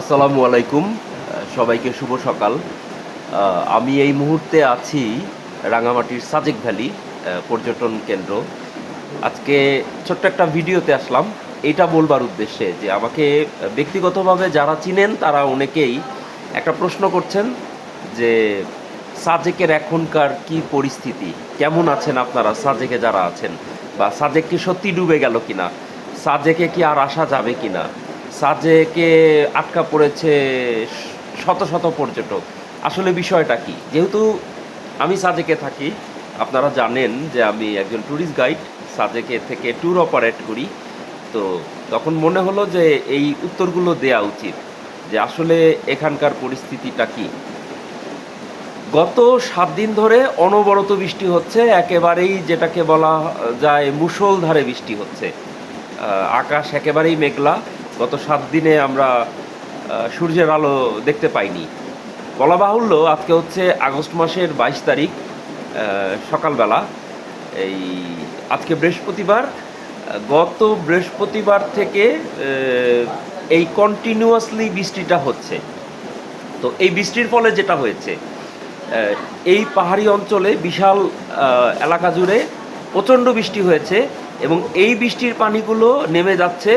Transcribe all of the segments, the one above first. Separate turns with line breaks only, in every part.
আসসালামু আলাইকুম সবাইকে শুভ সকাল। আমি এই মুহূর্তে আছি রাঙামাটির সাজেক ভ্যালি পর্যটন কেন্দ্র। আজকে ছোট্ট একটা ভিডিওতে আসলাম। এটা বলবার উদ্দেশ্যে যে আমাকে ব্যক্তিগতভাবে যারা চিনেন, তারা অনেকেই একটা প্রশ্ন করছেন যে সাজেকের এখনকার কি পরিস্থিতি? কেমন আছেন আপনারা? সাজেকে যারা আছেন, বা সাজেক কি সত্যি ডুবে গেল কিনা? সাজেকে কি আর আসা যাবে কিনা? সাজেকে আটকা পড়েছে শত শত পর্যটক। আসলে বিষয়টা কি? যেহেতু আমি সাজেকে থাকি, আপনারা জানেন যে আমি একজন ট্যুরিস্ট গাইড সাজেকে থেকে ট্যুর অপারেট করি। তো তখন মনে হলো যে এই উত্তরগুলো দেয়া উচিত, যে আসলে এখানকার পরিস্থিতিটা কি? গত সাত দিন ধরে অনবরত বৃষ্টি হচ্ছে, একেবারেই যেটাকে বলা যায় মুষলধারে বৃষ্টি হচ্ছে। আকাশ একেবারেই মেঘলা গত সাত দিনে আমরা সূর্যের আলো দেখতে পাইনি। বলা বাহুল্য আজকে হচ্ছে আগস্ট মাসের বাইশ তারিখ সকালবেলা। এই আজকে বৃহস্পতিবার, গত বৃহস্পতিবার থেকে এই কন্টিনিউয়াসলি বৃষ্টিটা হচ্ছে। তো এই বৃষ্টির ফলে যেটা হয়েছে এই পাহাড়ি অঞ্চলে বিশাল এলাকা জুড়ে প্রচণ্ড বৃষ্টি হয়েছে এবং এই বৃষ্টির পানিগুলো নেমে যাচ্ছে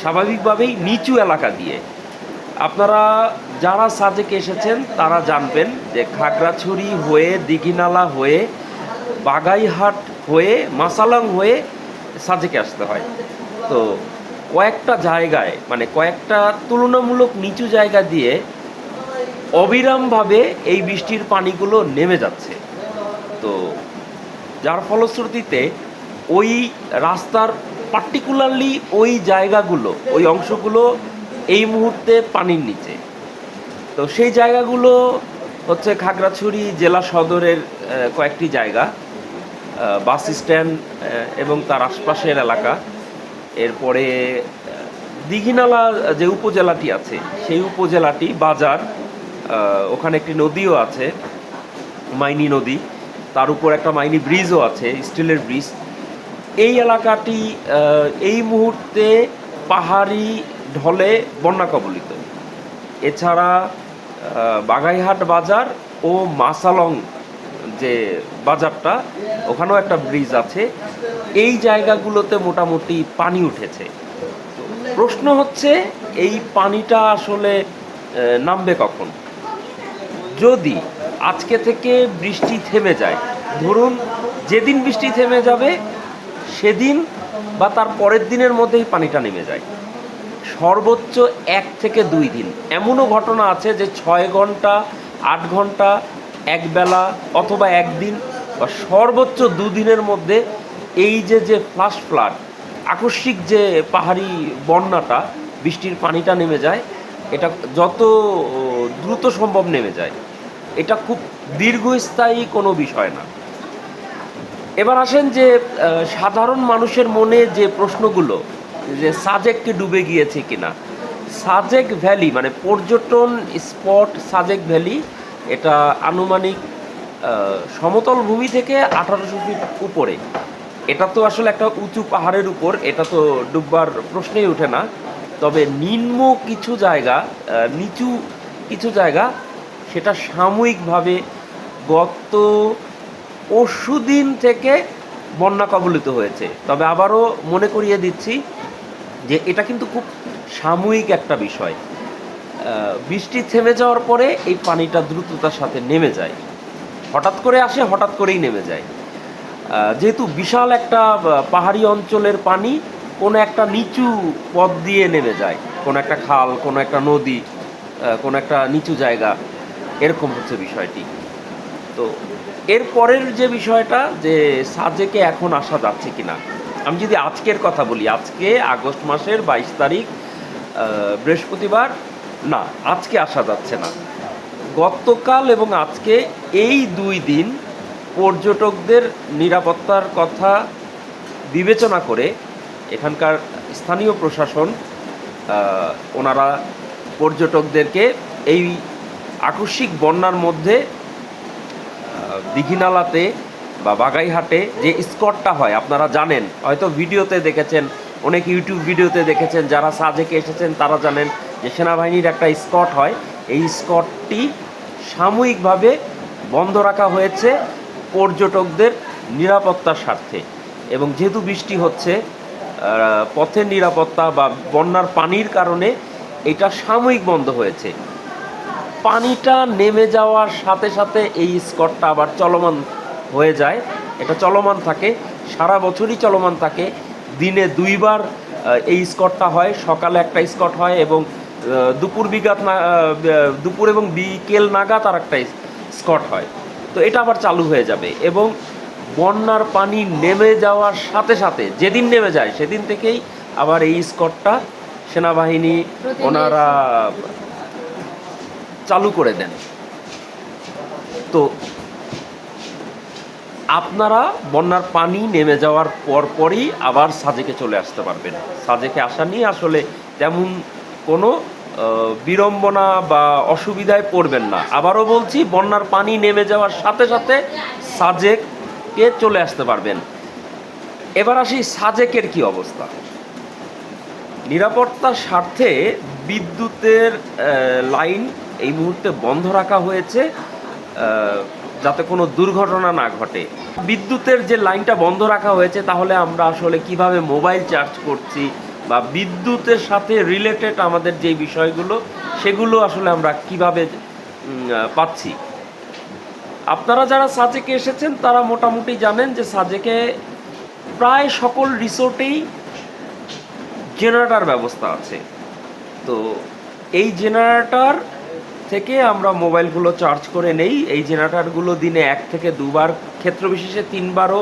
স্বাভাবিকভাবেই নিচু এলাকা দিয়ে। আপনারা যারা সাজেকে এসেছেন, তারা জানবেন যে খাগড়াছড়ি হয়ে, দিঘিনালা হয়ে, বাগাইহাট হয়ে, মাসালাং হয়ে সাজেকে আসতে হয়। তো কয়েকটা জায়গায় মানে কয়েকটা তুলনামূলক নিচু জায়গা দিয়ে অবিরামভাবে এই বৃষ্টির পানিগুলো নেমে যাচ্ছে। তো যার ফলশ্রুতিতে ওই রাস্তার পার্টিকুলারলি ওই জায়গাগুলো, ওই অংশগুলো এই মুহূর্তে পানির নিচে। তো সেই জায়গাগুলো হচ্ছে খাগড়াছড়ি জেলা সদরের কয়েকটি জায়গা বাস স্ট্যান্ড এবং তার আশপাশের এলাকা। এরপরে দীঘিনালা যে উপজেলাটি আছে, সেই উপজেলাটি বাজার ওখানে একটি নদীও আছে, মাইনি নদী। তার উপর একটা মাইনি ব্রিজও আছে, স্টিলের ব্রিজ। এই এলাকাটি এই মুহূর্তে পাহাড়ি ঢলে বন্যা কবলিত। এছাড়া বাগাইহাট বাজার ও মাসালং যে বাজারটা, ওখানেও একটা ব্রিজ আছে। এই জায়গাগুলোতে মোটামুটি পানি উঠেছে। প্রশ্ন হচ্ছে, এই পানিটা আসলে নামবে কখন? যদি আজকে থেকে বৃষ্টি থেমে যায়, ধরুন যেদিন বৃষ্টি থেমে যাবে সেদিন বা তার পরের দিনের মধ্যেই পানিটা নেমে যায়। সর্বোচ্চ এক থেকে দুই দিন। এমনও ঘটনা আছে যে ছয় ঘণ্টা, আট ঘণ্টা, এক বেলা অথবা একদিন বা সর্বোচ্চ দুদিনের মধ্যে এই যে যে ফ্লাশ ফ্লাড আকস্মিক যে পাহাড়ি বন্যাটা, বৃষ্টির পানিটা নেমে যায়, এটা যত দ্রুত সম্ভব নেমে যায়। এটা খুব দীর্ঘস্থায়ী কোনো বিষয় না। এবার আসেন যে সাধারণ মানুষের মনে যে প্রশ্নগুলো, যে সাজেককে ডুবে গিয়েছে কিনা। সাজেক ভ্যালি মানে পর্যটন স্পট সাজেক ভ্যালি এটা আনুমানিক সমতল ভূমি থেকে আঠারোশো ফিট উপরে। এটা তো আসলে একটা উঁচু পাহাড়ের উপর, এটা তো ডুববার প্রশ্নই ওঠে না। তবে নিম্ন কিছু জায়গা নিচু কিছু জায়গা, সেটা সাময়িকভাবে গত পরশুদিন থেকে বন্যা কবলিত হয়েছে। তবে আবারও মনে করিয়ে দিচ্ছি যে এটা কিন্তু খুব সাময়িক একটা বিষয়। বৃষ্টি থেমে যাওয়ার পরে এই পানিটা দ্রুততার সাথে নেমে যায়। হঠাৎ করে আসে, হঠাৎ করেই নেমে যায়। যেহেতু বিশাল একটা পাহাড়ি অঞ্চলের পানি, কোনো একটা নিচু পথ দিয়ে নেমে যায়। কোনো একটা খাল, কোনো একটা নদী কোনো একটা নিচু জায়গা, এরকম হচ্ছে বিষয়টি। তো এর পরের যে বিষয়টা যে সাজেকে এখন আসা যাচ্ছে কিনা, আমি যদি আজকের কথা বলি, আজকে আগস্ট মাসের বাইশ তারিখ বৃহস্পতিবার, না, আজকে আসা যাচ্ছে না। গতকাল এবং আজকে এই দুই দিন পর্যটকদের নিরাপত্তার কথা বিবেচনা করে এখানকার স্থানীয় প্রশাসন ওনারা পর্যটকদেরকে এই আকস্মিক বন্যার মধ্যে দীঘিনালাতে বা বাগাইহাটে যে স্কটটা হয়, আপনারা জানেন। হয়তো ভিডিওতে দেখেছেন, অনেক ইউটিউব ভিডিওতে দেখেছেন, যারা সাজেকে এসেছেন, তারা জানেন যে সেনাবাহিনীর একটা স্কট হয়। এই স্কটটি সাময়িকভাবে বন্ধ রাখা হয়েছে পর্যটকদের নিরাপত্তার স্বার্থে। এবং যেহেতু বৃষ্টি হচ্ছে পথের নিরাপত্তা বা বন্যার পানির কারণে এটা সাময়িক বন্ধ হয়েছে। পানিটা নেমে যাওয়ার সাথে সাথে এই স্কটটা আবার চলমান হয়ে যায়। এটা চলমান থাকে সারা বছরই চলমান থাকে। দিনে দুইবার এই স্কটটা হয় সকালে একটা স্কট হয় এবং দুপুর বিঘাত না দুপুর এবং বিকেল নাগাদ আর একটা স্কট হয়। তো এটা আবার চালু হয়ে যাবে এবং বন্যার পানি নেমে যাওয়ার সাথে সাথে যেদিন নেমে যায় সেদিন থেকেই আবার এই স্কটটা সেনাবাহিনী ওনারা চালু করে দেন। তো আপনারা বন্যার পানি নেমে যাওয়ার পর পরই আবার সাজেকে চলে আসতে পারবেন। সাজেকে আসা নিয়ে আসলে তেমন কোনো বিড়ম্বনা বা অসুবিধায় পড়বেন না। আবারও বলছি, বন্যার পানি নেমে যাওয়ার সাথে সাথে সাজেকে চলে আসতে পারবেন। এবার আসি সাজেকের কি অবস্থা। নিরাপত্তার স্বার্থে বিদ্যুতের লাইন এই মুহূর্তে বন্ধ রাখা হয়েছে যাতে কোনো দুর্ঘটনা না ঘটে। বিদ্যুতের যে লাইনটা বন্ধ রাখা হয়েছে, তাহলে আমরা আসলে কীভাবে মোবাইল চার্জ করছি বা বিদ্যুতের সাথে রিলেটেড আমাদের যে বিষয়গুলো, সেগুলো আসলে আমরা কীভাবে পাচ্ছি। আপনারা যারা সাজেকে এসেছেন, তারা মোটামুটি জানেন যে সাজেকে প্রায় সকল রিসোর্টেই জেনারেটার ব্যবস্থা আছে। তো এই জেনারেটর থেকে আমরা মোবাইলগুলো চার্জ করে নেই। এই জেনারেটারগুলো দিনে এক থেকে দুবার, ক্ষেত্র বিশেষে তিনবারও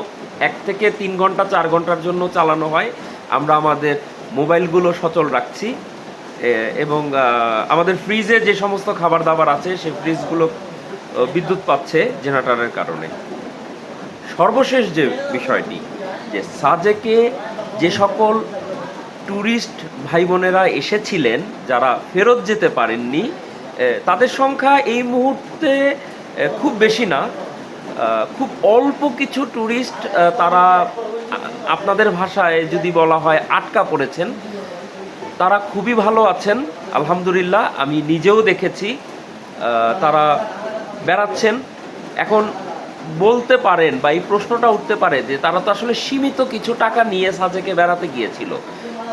এক থেকে তিন ঘণ্টা, চার ঘণ্টার জন্য চালানো হয়। আমরা আমাদের মোবাইলগুলো সচল রাখছি। এবং আমাদের ফ্রিজে যে সমস্ত খাবার দাবার আছে, সেই ফ্রিজগুলো বিদ্যুৎ পাচ্ছে জেনারেটারের কারণে। সর্বশেষ যে বিষয়টি, যে সাজেকে যে সকল ট্যুরিস্ট ভাই বোনেরা এসেছিলেন, যারা ফেরত যেতে পারেননি তাদের সংখ্যা এই মুহূর্তে খুব বেশি না। খুব অল্প কিছু ট্যুরিস্ট তারা আপনাদের ভাষায় যদি বলা হয় আটকা পড়েছেন। তারা খুবই ভালো আছেন, আলহামদুলিল্লাহ। আমি নিজেও দেখেছি তারা বেড়াচ্ছেন। এখন বলতে পারেন বা এই প্রশ্নটা উঠতে পারে যে তারা তো আসলে সীমিত কিছু টাকা নিয়ে সাজেকে বেড়াতে গিয়েছিল।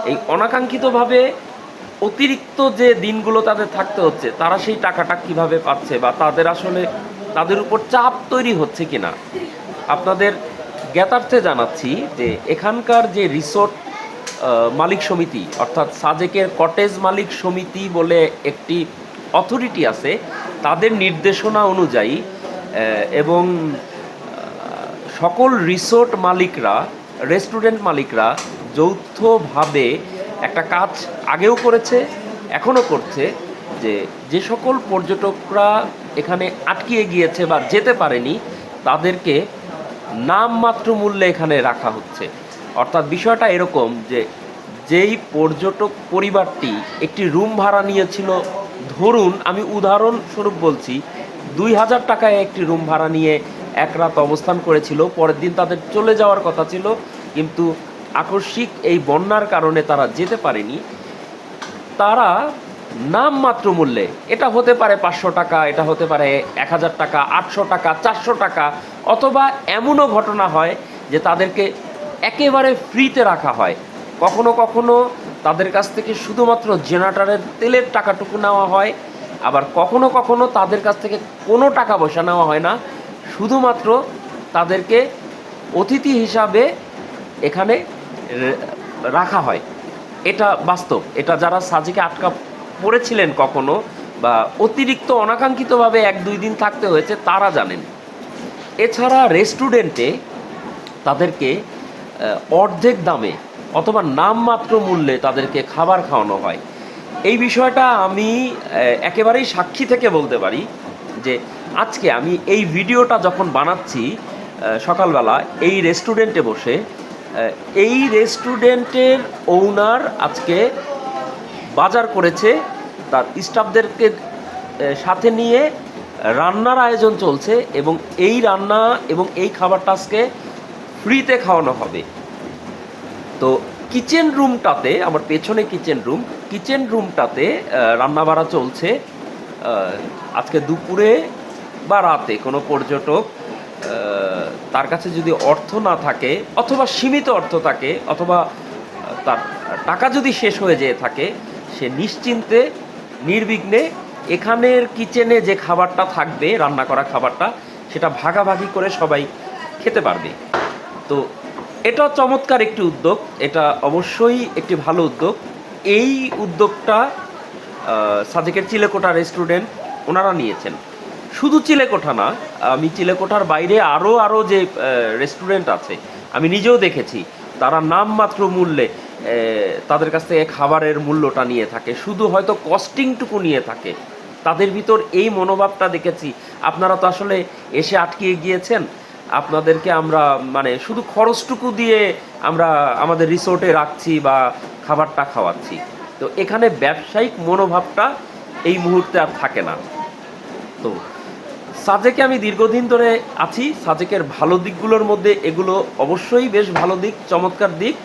এই অনাকাঙ্ক্ষিতভাবে অতিরিক্ত যে দিনগুলো তাদের থাকতে হচ্ছে, তারা সেই টাকাটা কীভাবে পাচ্ছে বা তাদের আসলে তাদের উপর চাপ তৈরি হচ্ছে কি না আপনাদের জ্ঞাতার্থে জানাচ্ছি যে এখানকার যে রিসোর্ট মালিক সমিতি, অর্থাৎ সাজেকের কটেজ মালিক সমিতি বলে একটি অথরিটি আছে, তাদের নির্দেশনা অনুযায়ী এবং সকল রিসোর্ট মালিকরা, রেস্টুরেন্ট মালিকরা যৌথভাবে একটা কাজ আগেও করেছে, এখনও করছে, যে যে সকল পর্যটকরা এখানে আটকিয়ে গিয়েছে বা যেতে পারেনি, তাদেরকে নামমাত্র মূল্যে এখানে রাখা হচ্ছে। অর্থাৎ বিষয়টা এরকম যে যেই পর্যটক পরিবারটি একটি রুম ভাড়া নিয়েছিল, ধরুন আমি উদাহরণস্বরূপ বলছি, দুই হাজার টাকায় একটি রুম ভাড়া নিয়ে এক রাত অবস্থান করেছিল, পরের দিন তাদের চলে যাওয়ার কথা ছিল, কিন্তু আকস্মিক এই বন্যার কারণে তারা যেতে পারেনি। তারা নামমাত্র মূল্যে, এটা হতে পারে পাঁচশো টাকা, এটা হতে পারে এক হাজার টাকা, আটশো টাকা, চারশো টাকা, অথবা এমনও ঘটনা হয় যে তাদেরকে একেবারে ফ্রিতে রাখা হয়। কখনো কখনো তাদের কাছ থেকে শুধুমাত্র জেনারেটারের তেলের টাকাটুকু নেওয়া হয়, আবার কখনো কখনো তাদের কাছ থেকে কোনো টাকা পয়সা নেওয়া হয় না। শুধুমাত্র তাদেরকে অতিথি হিসাবে এখানে রাখা হয়। এটা বাস্তব। এটা যারা সাজিকে আটকা পড়েছিলেন কখনো বা অতিরিক্ত অনাকাঙ্ক্ষিতভাবে এক, দুই দিন থাকতে হয়েছে, তারা জানেন। এছাড়া রেস্টুরেন্টে তাদেরকে অর্ধেক দামে অথবা নামমাত্র মূল্যে তাদেরকে খাবার খাওয়ানো হয়। এই বিষয়টা আমি একেবারেই সাক্ষী থেকে বলতে পারি যে আজকে আমি এই ভিডিওটা যখন বানাচ্ছি সকালবেলা এই রেস্টুরেন্টে বসে এই রেস্টুরেন্টের ওনার আজকে বাজার করেছে, তার স্টাফদেরকে সাথে নিয়ে রান্নার আয়োজন চলছে এবং এই রান্না এবং এই খাবারটা আজকে ফ্রিতে খাওয়ানো হবে। তো কিচেন রুমটাতে আমার পেছনে কিচেন রুম কিচেন রুমটাতে রান্না বাড়া চলছে আজকে দুপুরে বা রাতে কোনো পর্যটক তার কাছে যদি অর্থ না থাকে, অথবা সীমিত অর্থ থাকে, অথবা তার টাকা যদি শেষ হয়ে যেয়ে থাকে, সে নিশ্চিন্তে, নির্বিঘ্নে এখানের কিচেনে যে খাবারটা থাকবে, রান্না করা খাবারটা, সেটা ভাগাভাগি করে সবাই খেতে পারবে। তো এটা চমৎকার একটি উদ্যোগ, এটা অবশ্যই একটি ভালো উদ্যোগ। এই উদ্যোগটা সাজেকের চিলেকোঠা রেস্টুরেন্ট ওনারা নিয়েছেন। শুধু চিলেকোঠা না, আমি চিলেকোঠার বাইরে আরও আরও যে রেস্টুরেন্ট আছে, আমি নিজেও দেখেছি। তারা নামমাত্র মূল্যে তাদের কাছ থেকে খাবারের মূল্যটা নিয়ে থাকে, শুধু হয়তো কস্টিংটুকু নিয়ে থাকে। তাদের ভিতর এই মনোভাবটা দেখেছি। আপনারা তো আসলে এসে আটকিয়ে গিয়েছেন। আপনাদেরকে আমরা মানে শুধু খরচটুকু দিয়ে আমরা আমাদের রিসোর্টে রাখছি বা খাবারটা খাওয়াচ্ছি। তো এখানে ব্যবসায়িক মনোভাবটা এই মুহূর্তে আর থাকে না। তো সাজেকে আমি দীর্ঘদিন ধরে আছি। সাজেকের ভালো দিকগুলোর মধ্যে এগুলো অবশ্যই বেশ ভালো দিক, চমৎকার দিক।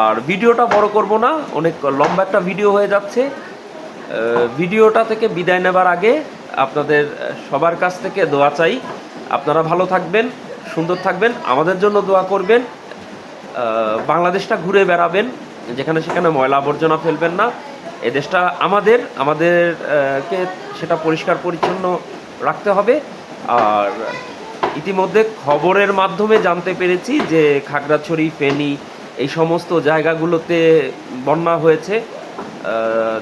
আর ভিডিওটা বড় করব না, অনেক লম্বা একটা ভিডিও হয়ে যাচ্ছে। ভিডিওটা থেকে বিদায় নেবার আগে আপনাদের সবার কাছ থেকে দোয়া চাই। আপনারা ভালো থাকবেন, সুন্দর থাকবেন, আমাদের জন্য দোয়া করবেন। বাংলাদেশটা ঘুরে বেড়াবেন, যেখানে সেখানে ময়লা আবর্জনা ফেলবেন না। এ দেশটা আমাদের, আমাদেরকে সেটা পরিষ্কার, পরিচ্ছন্ন রাখতে হবে। আর ইতিমধ্যে খবরের মাধ্যমে জানতে পেরেছি যে খাগড়াছড়ি, ফেনী এই সমস্ত জায়গাগুলোতে বন্যা হয়েছে।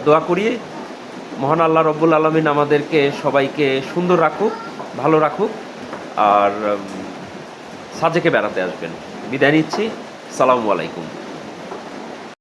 দোয়া করি মহান আল্লাহ রব্বুল আলমিন আমাদেরকে সবাইকে সুন্দর রাখুক, ভালো রাখুক। আর সাজেকে বেড়াতে আসবেন। বিদায় নিচ্ছি। সালামু আলাইকুম।